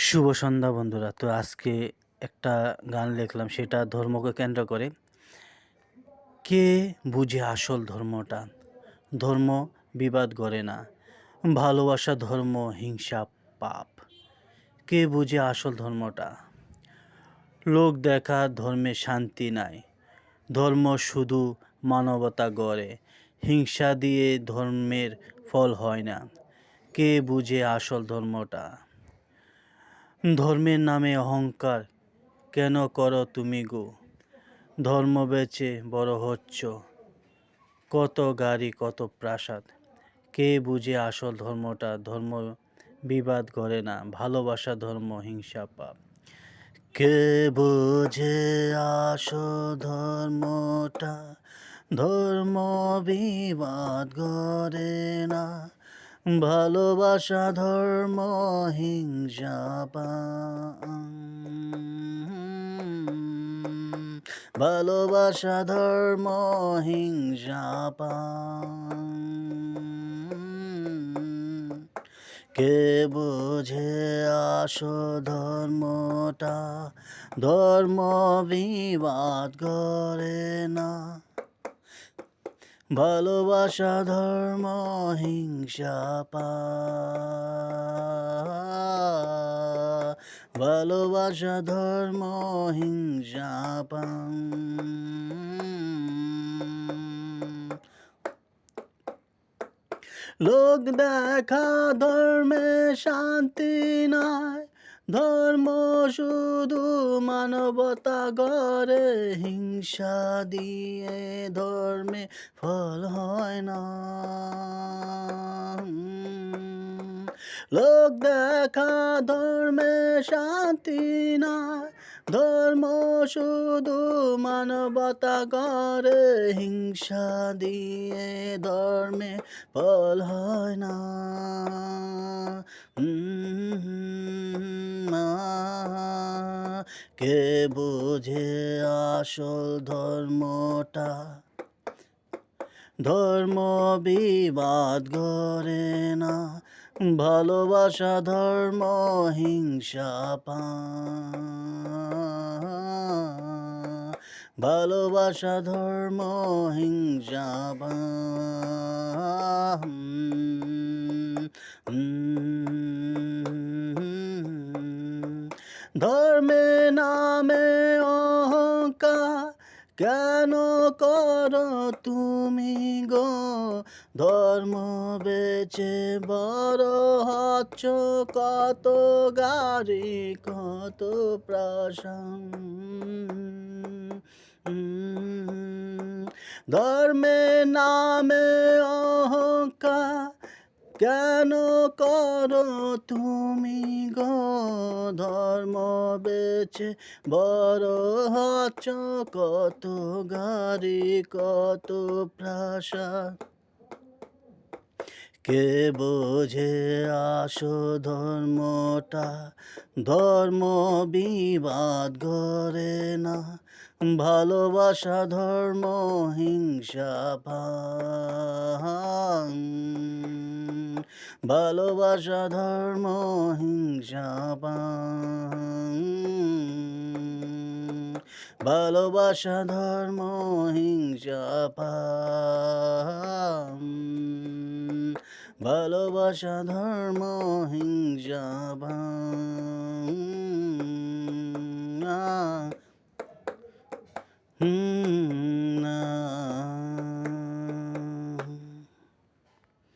শুভ সন্ধ্যা বন্ধুরা। তো আজকে একটা গান লিখলাম, সেটা ধর্মকে কেন্দ্র করে। কে বুঝে আসল ধর্মটা? ধর্ম বিবাদ করে না। ভালোবাসা, ধর্ম, হিংসা, পাপ। কে বুঝে আসল ধর্মটা? লোক দেখা ধর্মে শান্তি নাই। ধর্ম শুধু মানবতা গড়ে। হিংসা দিয়ে ধর্মের ফল হয় না। কে বুঝে আসল ধর্মটা? ধর্মের নামে অহংকার কেন করো তুমি গো? ধর্ম বেচে বড় হচ্ছ। কত গাড়ি, কত প্রাসাদ। কে বুঝে আসল ধর্মটা? ধর্ম বিবাদ করে না, ভালোবাসা ধর্ম, হিংসা পাপ। কে বুঝে আসল ধর্মটা? ধর্ম বিবাদ করে না ভালোবাসা ধর্ম হিংসা। ভালোবাসা ধর্ম হিংসা। কে বোঝে আসো ধর্মটা ধর্ম বিবাদ করে না ভালোবাসা ধর্ম হিংসা ভালোবাসা ধর্ম হিংসা পাম লোক দেখা ধর্মে শান্তি নাই। ধর্ম শুধু মানবতা গড়ে, হিংসা দিয়ে ধর্মে ফল হয় না। লোক দেখা ধর্মে শান্তি নাই, ধর্ম শুধু মানবতা করে হিংসা দিয়ে ধর্মে ফল হয় না। বুঝে আসল ধর্মটা। ধর্ম বিবাদ করে না, ভালোবাসা ধর্ম হিংসা পা ভালোবাসা ধর্ম হিংসা পা ধর্মে, নামে অহংকার কেন করো তুমি গো? ধর্ম বেচে বড় হচ্ছ কত গাড়ি, কত প্রাসান ধর্মে, নামে অহংকার কেন করো তুমি গো ধর্ম বেছে? বড় হচ্ছ কত গাড়ি, কত প্রাসাদ। কে বোঝে আসো ধর্মটা? ধর্ম বিবাদ করে না। ভালোবাসা, ধর্ম হিংসা ভাঙ ভালোবাসা ধর্ম হিংসা ভালোবাসা ধর্ম হিংসা ভালোবাসা ধর্ম হিংসা হুম